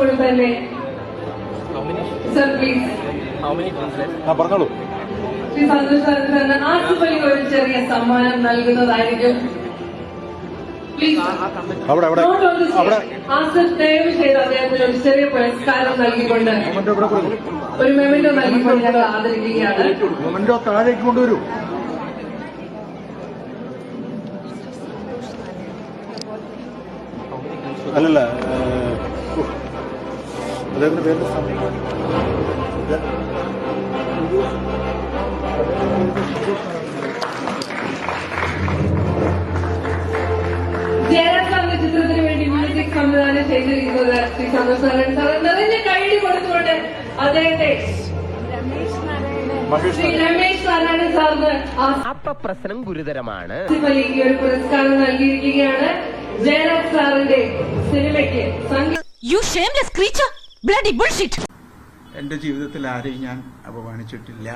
കൂടെ തന്നെ. Sir please പറഞ്ഞോളൂ. ശ്രീ സന്തോഷ് സാറിന് തന്നെ ആസിഫ് അലി ഒരു ചെറിയ സമ്മാനം നൽകുന്നതായിരിക്കും. പ്ലീസ് അവിടെ അവിടെ. അവിടെ. ആസിഫ് ദയവ് ചെയ്ത് അദ്ദേഹത്തിന് ഒരു ചെറിയ പുരസ്കാരം നൽകിക്കൊണ്ട് ഒരു മെമെന്റോ നൽകിക്കൊണ്ട് ഞങ്ങൾ ആദരിക്കുകയാണ്. മൊമെന്റോ താഴേക്ക് കൊണ്ടുവരൂ. അല്ലല്ല. അദ്ദേഹത്തിന്റെ പേരിന്റെ ജയരാജ് ചിത്രത്തിന് വേണ്ടി മ്യൂസിക് സംവിധാനം ചെയ്തിരിക്കുന്നത് ശ്രീ സന്തോഷ് സാറൻ സാർ നിറഞ്ഞ കൈഡി കൊടുത്തുകൊണ്ട് അദ്ദേഹത്തെ ശ്രീ രമേശ് നാരായണൻ സാറിന് അപ്പ പ്രശ്നം ഗുരുതരമാണ്. ഈ ഒരു പുരസ്കാരം നൽകിയിരിക്കുകയാണ് ജയരാജ് സാറിന്റെ സിനിമയ്ക്ക് സംഗീത You shameless creature! എന്റെ ജീവിതത്തിൽ ആരെയും ഞാൻ അപമാനിച്ചിട്ടില്ല.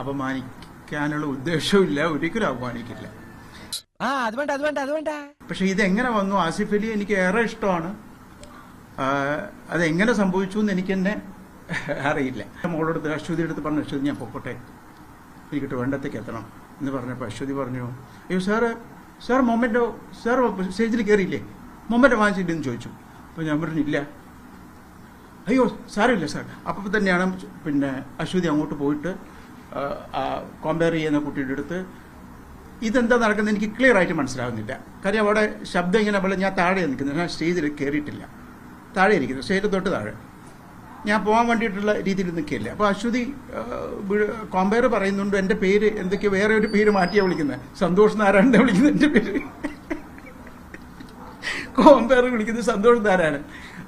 അപമാനിക്കാനുള്ള ഉദ്ദേശവുമില്ല. ഒരിക്കലും അപമാനിക്കില്ല. ആ അത് വേണ്ട അത് വേണ്ട അത് വേണ്ട. പക്ഷെ ഇതെങ്ങനെ വന്നു? ആസിഫ് അലി എനിക്ക് ഏറെ ഇഷ്ടമാണ്. അതെങ്ങനെ സംഭവിച്ചു എന്ന് എനിക്ക് തന്നെ അറിയില്ല മോളോട് അശ്വതി എടുത്ത് പറഞ്ഞു അശ്വതി ഞാൻ പൊക്കോട്ടെ. എനിക്ക് ട്രിവാൻഡത്തേക്ക് എത്തണം. എന്ന് പറഞ്ഞപ്പോൾ അശ്വതി പറഞ്ഞു അയ്യോ സാറ് സാർ മൊമെന്റോ സാർ സ്റ്റേജിൽ കയറിയില്ലേ മൊമെന്റോ വാങ്ങിച്ചിട്ടില്ലെന്ന് ചോദിച്ചു. അപ്പോൾ ഞാൻ പറഞ്ഞില്ല അയ്യോ സാരമില്ല സാർ. അപ്പം തന്നെയാണ് പിന്നെ അശ്വതി അങ്ങോട്ട് പോയിട്ട് കോമ്പയർ ചെയ്യുന്ന കുട്ടിയുടെ അടുത്ത് ഇതെന്താ നടക്കുന്നത് എനിക്ക് ക്ലിയർ ആയിട്ട് മനസ്സിലാകുന്നില്ല കാര്യം അവിടെ ശബ്ദം ഇങ്ങനെ പോലെ ഞാൻ താഴെ നിൽക്കുന്നത് ഞാൻ സ്റ്റേജിൽ കയറിയിട്ടില്ല താഴെ ഇരിക്കുന്നത് സ്റ്റേജിൽ തൊട്ട് താഴെ. ഞാൻ പോകാൻ വേണ്ടിയിട്ടുള്ള രീതിയിൽ നിൽക്കില്ല അപ്പോൾ അശ്വതി കോമ്പയർ പറയുന്നുണ്ട് എന്റെ പേര് എന്തൊക്കെയോ വേറെ ഒരു പേര് മാറ്റിയാണ് വിളിക്കുന്നത് സന്തോഷ് നാരായണനെ വിളിക്കുന്നത് എന്റെ പേര്. കോമ്പയർ വിളിക്കുന്നത് സന്തോഷ് നാരായണൻ.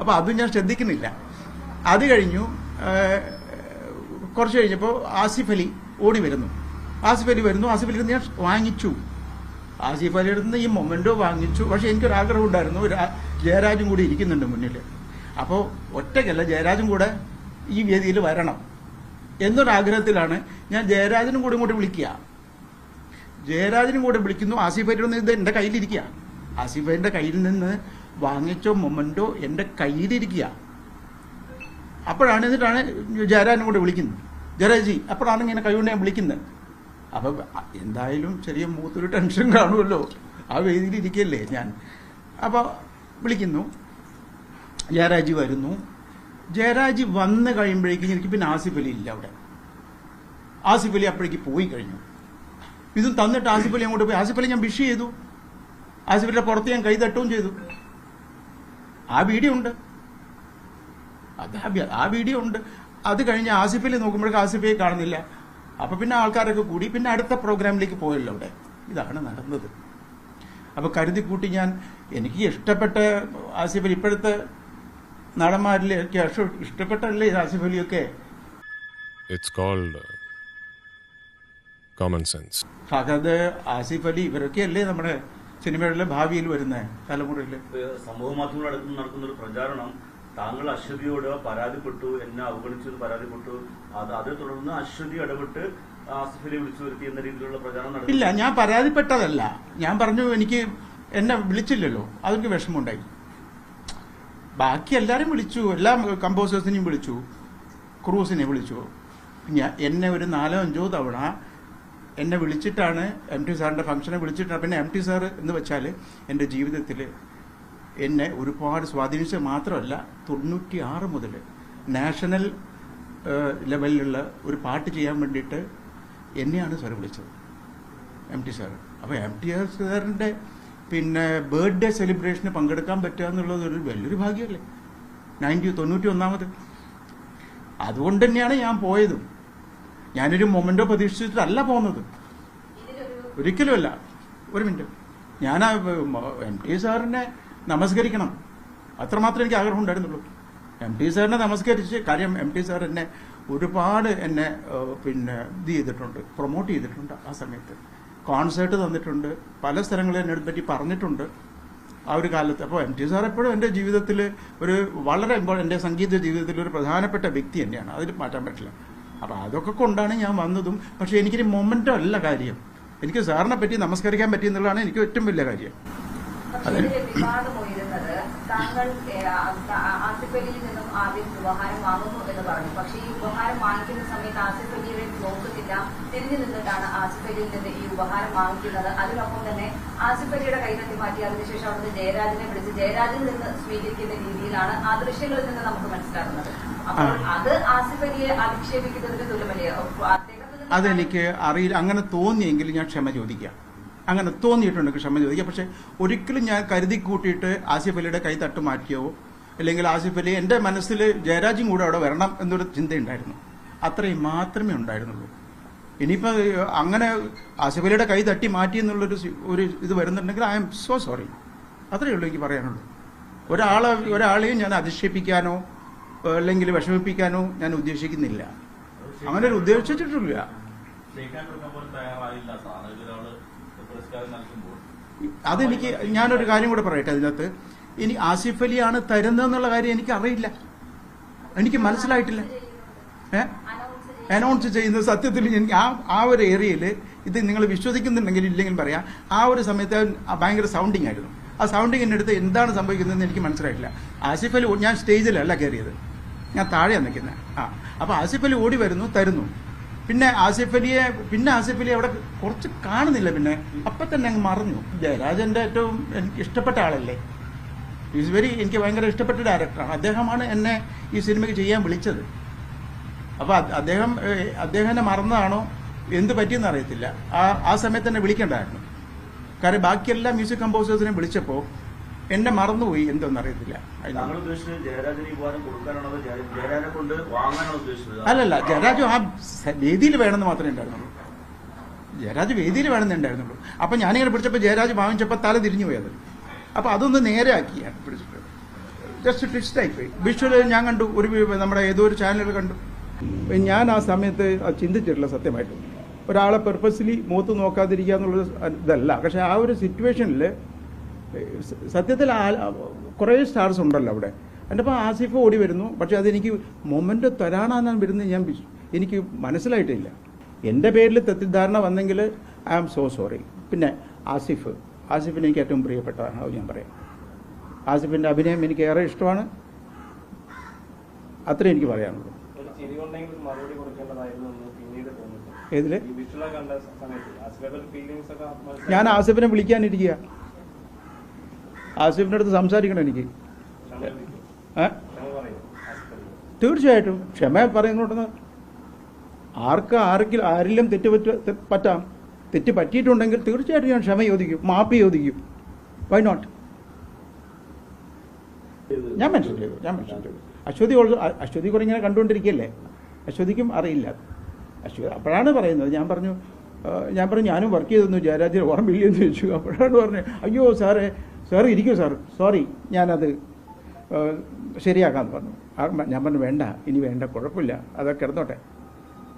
അപ്പോൾ അതും ഞാൻ ശ്രദ്ധിക്കുന്നില്ല. അത് കഴിഞ്ഞു കുറച്ച് കഴിഞ്ഞപ്പോൾ ആസിഫ് അലി ഓടി വരുന്നു. ആസിഫ് അലി വരുന്നു ആസിഫ് അലി ഞാൻ വാങ്ങിച്ചു. ആസിഫ് അലിയുടെ നിന്ന് ഈ മൊമെന്റോ വാങ്ങിച്ചു. പക്ഷെ എനിക്കൊരു ആഗ്രഹം ഉണ്ടായിരുന്നു ജയരാജും കൂടി ഇരിക്കുന്നുണ്ട് മുന്നിൽ. അപ്പോൾ ഒറ്റയ്ക്കല്ല ജയരാജും കൂടെ ഈ വേദിയിൽ വരണം എന്നൊരാഗ്രഹത്തിലാണ് ഞാൻ ജയരാജനും കൂടി ഇങ്ങോട്ട് വിളിക്കുക. ജയരാജനും കൂടെ വിളിക്കുന്നു ആസിഫ് അലിയുടെ ഇത് എന്റെ കയ്യിലിരിക്കുക. ആസിഫ് അലിന്റെ കയ്യിൽ നിന്ന് വാങ്ങിച്ചോ മൊമെന്റോ എന്റെ കയ്യിലിരിക്കുക. അപ്പോഴാണ് എന്നിട്ടാണ് ജയരാജനും കൂടെ വിളിക്കുന്നത്. ജയരാജി അപ്പോഴാണ് ഇങ്ങനെ കൈകൊണ്ട് ഞാൻ വിളിക്കുന്നത്. അപ്പം എന്തായാലും ചെറിയ മൂത്തൊരു ടെൻഷൻ കാണുമല്ലോ. ആ വേദിയിൽ ഇരിക്കല്ലേ ഞാൻ. അപ്പോൾ വിളിക്കുന്നു. ജയരാജി വരുന്നു. ജയരാജി വന്ന് കഴിയുമ്പോഴേക്കും എനിക്ക് പിന്നെ ആസിഫ് അലി ഇല്ല അവിടെ. ആസിഫ് അലി അപ്പോഴേക്ക് പോയി കഴിഞ്ഞു. ഇതും തന്നിട്ട് ആസിഫ് അലി അങ്ങോട്ട് പോയി. ആസിഫ് അലി ഞാൻ വിഷ് ചെയ്തു. ആസിഫ് അലിയുടെ പുറത്ത് ഞാൻ കൈ തട്ടുകയും ചെയ്തു. ആ വീഡിയോ ഉണ്ട്. അത് ആ ആ വീഡിയോ ഉണ്ട്. അത് കഴിഞ്ഞ് ആസിഫിൽ നോക്കുമ്പോഴേക്കും ആസിഫ് കാണുന്നില്ല. അപ്പൊ പിന്നെ ആൾക്കാരൊക്കെ കൂടി പിന്നെ അടുത്ത പ്രോഗ്രാമിലേക്ക് പോയല്ലോ അവിടെ. ഇതാണ് നടന്നത്. അപ്പൊ കരുതി കൂട്ടി ഞാൻ എനിക്ക് ഇഷ്ടപ്പെട്ട ആസിഫ് അലി ഇപ്പോഴത്തെ നടന്മാരിലെ ഇഷ്ടപ്പെട്ടല്ലേ ആസിഫ് അലിയൊക്കെ? Uh, sense. ഫഹദ് ആസിഫ് അലി ഇവരൊക്കെ അല്ലേ നമ്മുടെ സിനിമകളിലെ ഭാവിയിൽ വരുന്ന തലമുറയിൽ സമൂഹ മാധ്യമങ്ങളടക്കം നടക്കുന്ന ഒരു പ്രചാരണം താങ്കൾ അശ്വതിയോട് പരാതിപ്പെട്ടു എന്നെ അവഗണിച്ചു പരാതിപ്പെട്ടു. അത് അതേ തുടർന്ന് അശ്വതി ഇടപെട്ട് ആസിഫിനെ വിളിച്ചു വരുത്തി എന്ന രീതിയിലുള്ള പ്രചാരണം നടത്തി. ഇല്ല ഞാൻ പരാതിപ്പെട്ടതല്ല. ഞാൻ പറഞ്ഞു എനിക്ക് എന്നെ വിളിച്ചില്ലല്ലോ. അതെനിക്ക് വിഷമമുണ്ടായി. ബാക്കി എല്ലാവരും വിളിച്ചു. എല്ലാ കമ്പോസേഴ്സിനെയും വിളിച്ചു. ക്രൂസിനെ വിളിച്ചു. ഞാൻ എന്നെ ഒരു നാലോ അഞ്ചോ തവണ എന്നെ വിളിച്ചിട്ടാണ് എം ടി സാറിന്റെ ഫംഗ്ഷനെ വിളിച്ചിട്ടാണ്. പിന്നെ എം ടി സാർ എന്ന് വെച്ചാൽ എന്റെ ജീവിതത്തിൽ എന്നെ ഒരുപാട് സ്വാധീനിച്ചത് മാത്രമല്ല തൊണ്ണൂറ്റി ആറ് മുതൽ നാഷണൽ ലെവലിലുള്ള ഒരു പാട്ട് ചെയ്യാൻ വേണ്ടിയിട്ട് എന്നെയാണ് സാർ വിളിച്ചത്. എം ടി സാർ അപ്പോൾ എം ടി ആർ സാറിന്റെ പിന്നെ ബർത്ത്ഡേ സെലിബ്രേഷന് പങ്കെടുക്കാൻ പറ്റുക എന്നുള്ളത് ഒരു വലിയൊരു ഭാഗ്യമല്ലേ? നയന്റി തൊണ്ണൂറ്റി ഒന്നാമത് അതുകൊണ്ട് തന്നെയാണ് ഞാൻ പോയതും. ഞാനൊരു മൊമെന്റോ പ്രതീക്ഷിച്ചിട്ടല്ല പോകുന്നത് ഒരിക്കലുമല്ല. ഒരു മിനിറ്റ്. ഞാൻ എം ടി സാറിനെ നമസ്കരിക്കണം. അത്രമാത്രം എനിക്ക് ആഗ്രഹം ഉണ്ടായിരുന്നുള്ളൂ. എം ടി സാറിനെ നമസ്കരിച്ച് കാര്യം എം ടി സാർ എന്നെ ഒരുപാട് എന്നെ പിന്നെ ഇത് ചെയ്തിട്ടുണ്ട് പ്രൊമോട്ട് ചെയ്തിട്ടുണ്ട് ആ സമയത്ത്. കോൺസേർട്ട് തന്നിട്ടുണ്ട് പല സ്ഥലങ്ങളിൽ എന്നെ പറ്റി പറഞ്ഞിട്ടുണ്ട് ആ ഒരു കാലത്ത്. അപ്പോൾ എം ടി സാർ എപ്പോഴും എന്റെ ജീവിതത്തിൽ ഒരു വളരെ എന്റെ സംഗീത ജീവിതത്തിൽ ഒരു പ്രധാനപ്പെട്ട വ്യക്തി തന്നെയാണ്. അതിൽ മാറ്റാൻ പറ്റില്ല. അപ്പോൾ അതൊക്കെ കൊണ്ടാണ് ഞാൻ വന്നതും. പക്ഷേ എനിക്കൊരു മൊമെന്റോ അല്ല കാര്യം. എനിക്ക് സാറിനെ പറ്റി നമസ്കരിക്കാൻ പറ്റിയെന്നുള്ളതാണ് എനിക്ക് ഏറ്റവും വലിയ കാര്യം. അതെനിക്ക് അറിയില്ല. അങ്ങനെ തോന്നിയെങ്കിൽ ഞാൻ ക്ഷമ ചോദിക്കാം. അങ്ങനെ തോന്നിയിട്ടുണ്ട് ക്ഷമ ചോദിക്കുക. പക്ഷേ ഒരിക്കലും ഞാൻ കരുതി കൂട്ടിയിട്ട് ആസിഫ് അലിയുടെ കൈ തട്ട് മാറ്റിയോ? അല്ലെങ്കിൽ ആസിഫ് അലി എന്റെ മനസ്സിൽ ജയരാജും കൂടെ അവിടെ വരണം എന്നൊരു ചിന്തയുണ്ടായിരുന്നു. അത്രയും മാത്രമേ ഉണ്ടായിരുന്നുള്ളൂ. ഇനിയിപ്പോൾ അങ്ങനെ ആസിഫ് അലിയുടെ കൈ തട്ടി മാറ്റി എന്നുള്ളൊരു ഒരു ഇത് വരുന്നുണ്ടെങ്കിൽ ഐ എം സോ സോറി. അത്രയേ ഉള്ളൂ എനിക്ക് പറയാനുള്ളൂ. ഒരാളെ ഒരാളെയും ഞാൻ അധിക്ഷേപിക്കാനോ അല്ലെങ്കിൽ വിഷമിപ്പിക്കാനോ ഞാൻ ഉദ്ദേശിക്കുന്നില്ല. അങ്ങനെ ഒരു ഉദ്ദേശിച്ചിട്ടില്ല. അതെനിക്ക് ഞാനൊരു കാര്യം കൂടെ പറയട്ടെ അതിനകത്ത്? ഇനി ആസിഫ് അലിയാണ് തരുന്നതെന്നുള്ള കാര്യം എനിക്ക് അറിയില്ല. എനിക്ക് മനസ്സിലായിട്ടില്ല. ഏ? അനൗൺസ് ചെയ്യുന്നത് സത്യത്തിൽ എനിക്ക് ആ ആ ഒരു ഏരിയയിൽ ഇത് നിങ്ങൾ വിശ്വസിക്കുന്നുണ്ടെങ്കിൽ ഇല്ലെങ്കിൽ പറയാം. ആ ഒരു സമയത്ത് ഭയങ്കര സൗണ്ടിങ് ആയിരുന്നു. ആ സൗണ്ടിങ്ങിന്റെ അടുത്ത് എന്താണ് സംഭവിക്കുന്നതെന്ന് എനിക്ക് മനസ്സിലായിട്ടില്ല. ആസിഫ് അലി ഞാൻ സ്റ്റേജിലല്ല കയറിയത്. ഞാൻ താഴെയാണ് നിൽക്കുന്നത് ആ. അപ്പോൾ ആസിഫ് അലി ഓടി വരുന്നു തരുന്നു. പിന്നെ ആസിഫ് അലിയെ പിന്നെ ആസിഫ് അലി അവിടെ കുറച്ച് കാണുന്നില്ല പിന്നെ. അപ്പം തന്നെ അങ്ങ് മറന്നു. ജയരാജന്റെ ഏറ്റവും എനിക്ക് ഇഷ്ടപ്പെട്ട ആളല്ലേ? ഈസ് വെരി എനിക്ക് ഭയങ്കര ഇഷ്ടപ്പെട്ട ഡയറക്ടറാണ് അദ്ദേഹമാണ് എന്നെ ഈ സിനിമയ്ക്ക് ചെയ്യാൻ വിളിച്ചത്. അപ്പോൾ അദ്ദേഹം അദ്ദേഹം അദ്ദേഹത്തിനെ മറന്നതാണോ? എന്ത് പറ്റിയെന്ന് അറിയത്തില്ല. ആ ആ സമയത്ത് തന്നെ വിളിക്കണ്ടായിരുന്നു. കാരണം ബാക്കിയെല്ലാ മ്യൂസിക് കമ്പോസേഴ്സിനെ വിളിച്ചപ്പോൾ എന്നെ മറന്നുപോയി എന്തെന്ന് അറിയത്തില്ല അല്ലല്ല ജയരാജു ആ വേദിയിൽ വേണമെന്ന് മാത്രമേ ഉണ്ടായിരുന്നുള്ളൂ. ജയരാജ് വേദിയിൽ വേണമെന്ന് ഉണ്ടായിരുന്നുള്ളൂ. അപ്പൊ ഞാനിങ്ങനെ പിടിച്ചപ്പോൾ ജയരാജ് വാങ്ങിച്ചപ്പോൾ തല തിരിഞ്ഞു പോയത് അപ്പോൾ അതൊന്ന് നേരെ ആക്കിയാണ് പിടിച്ചിട്ട് ജസ്റ്റ് ട്വിസ്റ്റ് പോയി. വിഷ്വൽ ഞാൻ കണ്ടു ഒരു നമ്മുടെ ഏതോ ഒരു ചാനലിൽ കണ്ടു. ഞാൻ ആ സമയത്ത് ചിന്തിച്ചിട്ടില്ല സത്യമായിട്ടും. ഒരാളെ പെർപ്പസ്ലി മുഖത്ത് നോക്കാതിരിക്കുക എന്നുള്ളത് ഇതല്ല. പക്ഷെ ആ ഒരു സിറ്റുവേഷനിൽ സത്യത്തിൽ കുറേ സ്റ്റാർസ് ഉണ്ടല്ലോ അവിടെ. എന്റെ അപ്പോൾ ആസിഫ് ഓടി വരുന്നു. പക്ഷേ അതെനിക്ക് മൊമെന്റ് തരാനാണ് വരുന്നത്. ഞാൻ എനിക്ക് മനസ്സിലായിട്ടില്ല. എന്റെ പേരിൽ തെറ്റിദ്ധാരണ വന്നെങ്കിൽ ഐ ആം സോ സോറി പിന്നെ ആസിഫ് ആസിഫിന് എനിക്ക് ഏറ്റവും പ്രിയപ്പെട്ടതാണ്. അത് ഞാൻ പറയാം. ആസിഫിന്റെ അഭിനയം എനിക്ക് ഏറെ ഇഷ്ടമാണ്. അത്രേ എനിക്ക് പറയാനുള്ളൂ. ഒക്കെ ഞാൻ ആസിഫിനെ വിളിക്കാനിരിക്കുക. ആസിഫിന്റെ അടുത്ത് സംസാരിക്കണം എനിക്ക്? തീർച്ചയായിട്ടും. ക്ഷമ പറയുന്നുണ്ടെന്ന് ആർക്ക് ആർക്കും ആരിലും തെറ്റ് പറ്റ പറ്റാം. തെറ്റ് പറ്റിയിട്ടുണ്ടെങ്കിൽ തീർച്ചയായിട്ടും ഞാൻ ക്ഷമ ചോദിക്കും. മാപ്പ് ചോദിക്കും. വൈ നോട്ട് ഞാൻ മെൻഷൻ ചെയ്തു. ഞാൻ മെൻഷൻ ചെയ്തു. അശ്വതി ഓൾസോ അശ്വതി കുറെ ഇങ്ങനെ കണ്ടുകൊണ്ടിരിക്കുകയല്ലേ? അശ്വതിക്കും അറിയില്ല. അശ്വതി അപ്പോഴാണ് പറയുന്നത്. ഞാൻ പറഞ്ഞു ഞാൻ പറഞ്ഞു ഞാനും വർക്ക് ചെയ്തെന്നു ജയരാജൻ ഓർമ്മയില്ലെന്ന് ചോദിച്ചു. അപ്പോഴാണ് പറഞ്ഞത് അയ്യോ സാറേ സാർ ഇരിക്കൂ സാർ സോറി ഞാനത് ശരിയാക്കാമെന്ന് പറഞ്ഞു. ഞാൻ പറഞ്ഞു വേണ്ട ഇനി വേണ്ട കുഴപ്പമില്ല. അതൊക്കെ കിടന്നോട്ടെ.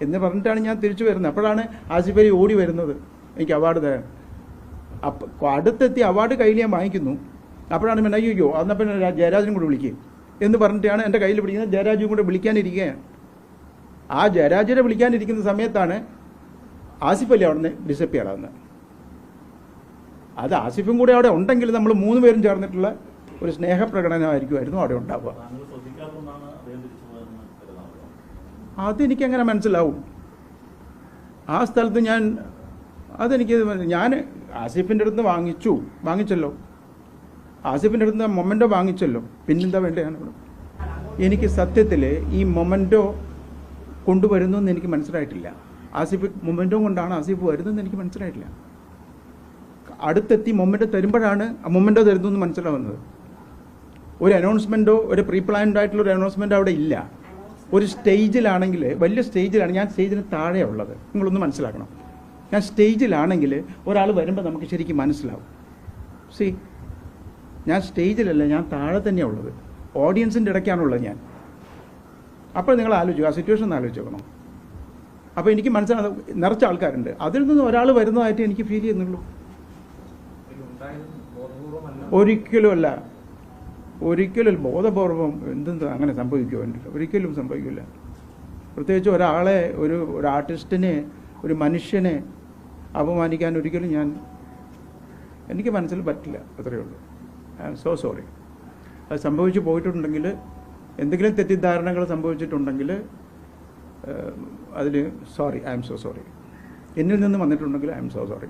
എന്ന് പറഞ്ഞിട്ടാണ് ഞാൻ തിരിച്ചു വരുന്നത്. അപ്പോഴാണ് ആസിഫ് അലി ഓടി വരുന്നത്. എനിക്ക് അവാർഡ് തരാൻ. അപ്പം അടുത്തെത്തി അവാർഡ് കയ്യിൽ ഞാൻ വാങ്ങിക്കുന്നു. അപ്പോഴാണ് പിന്നെ അയ്യോ എന്നാൽ പിന്നെ ജയരാജനും കൂടെ വിളിക്കുക എന്ന് പറഞ്ഞിട്ടാണ് എന്റെ കയ്യിൽ പിടിക്കുന്നത്. ജയരാജും കൂടെ വിളിക്കാനിരിക്കുകയാണ് ആ ജയരാജനെ വിളിക്കാനിരിക്കുന്ന സമയത്താണ് ആസിഫ് അലി അവിടെ നിന്ന് ഡിസപ്പിയർ ആവുന്നത്. അത് ആസിഫും കൂടെ അവിടെ ഉണ്ടെങ്കിൽ നമ്മൾ മൂന്ന് പേരും ചേർന്നിട്ടുള്ള ഒരു സ്നേഹപ്രകടനമായിരിക്കുമായിരുന്നു അവിടെ ഉണ്ടാവുക. അതെനിക്കെങ്ങനെ മനസ്സിലാവും? ആ സ്ഥലത്ത് ഞാൻ അതെനിക്ക് ഞാൻ ആസിഫിന്റെ അടുത്ത് വാങ്ങിച്ചു. വാങ്ങിച്ചല്ലോ. ആസിഫിന്റെ അടുത്ത് മൊമെന്റോ വാങ്ങിച്ചല്ലോ. പിന്നെന്താ വേണ്ടതാണ് ഇവിടെ? എനിക്ക് സത്യത്തിൽ ഈ മൊമെന്റോ കൊണ്ടുവരുന്നു എന്ന് എനിക്ക് മനസ്സിലായിട്ടില്ല. ആസിഫ് മൊമെന്റോ കൊണ്ടാണ് ആസിഫ് വരുന്നതെന്ന് എനിക്ക് മനസ്സിലായിട്ടില്ല. അടുത്തെത്തി മൊമെന്റോ തരുമ്പോഴാണ് ആ മൊമെന്റോ തരുന്നു എന്ന് മനസ്സിലാവുന്നത്. ഒരു അനൗൺസ്മെന്റോ ഒരു പ്രീ പ്ലാൻഡ് ആയിട്ടുള്ള ഒരു അനൗൺസ്മെന്റോ അവിടെ ഇല്ല. ഒരു സ്റ്റേജിലാണെങ്കിൽ വലിയ സ്റ്റേജിലാണ് ഞാൻ സ്റ്റേജിന് താഴെ ഉള്ളത്. നിങ്ങളൊന്ന് മനസ്സിലാക്കണം. ഞാൻ സ്റ്റേജിലാണെങ്കിൽ ഒരാൾ വരുമ്പോൾ നമുക്ക് ശരിക്കും മനസ്സിലാവും. സി ഞാൻ സ്റ്റേജിലല്ല ഞാൻ താഴെ തന്നെയാണ് ഉള്ളത്. ഓഡിയൻസിന്റെ ഇടയ്ക്കാണുള്ളത് ഞാൻ. അപ്പോൾ നിങ്ങൾ ആലോചിക്കുക ആ സിറ്റുവേഷൻ ഒന്ന് ആലോചിച്ച് നോക്കണം. അപ്പോൾ എനിക്ക് മനസ്സിലാകും നിറച്ച ആൾക്കാരുണ്ട്. അതിൽ നിന്ന് ഒരാൾ വരുന്നതായിട്ട് എനിക്ക് ഫീൽ ചെയ്യുന്നുള്ളൂ. ഒരിക്കലും അല്ല ഒരിക്കലും ബോധപൂർവം എന്തെന്ത് അങ്ങനെ സംഭവിക്കുമോ ഒരിക്കലും സംഭവിക്കില്ല. പ്രത്യേകിച്ച് ഒരാളെ ഒരു ഒരു ആർട്ടിസ്റ്റിനെ ഒരു മനുഷ്യനെ അപമാനിക്കാൻ ഒരിക്കലും ഞാൻ എനിക്ക് മനസ്സിൽ പറ്റില്ല. അത്രയേ ഉള്ളൂ. I am so sorry. അത് സംഭവിച്ചു പോയിട്ടുണ്ടെങ്കിൽ എന്തെങ്കിലും തെറ്റിദ്ധാരണകൾ സംഭവിച്ചിട്ടുണ്ടെങ്കിൽ അതിൽ sorry I am so sorry. എന്നിൽ നിന്ന് വന്നിട്ടുണ്ടെങ്കിൽ ഐ ആം സോ സോറി.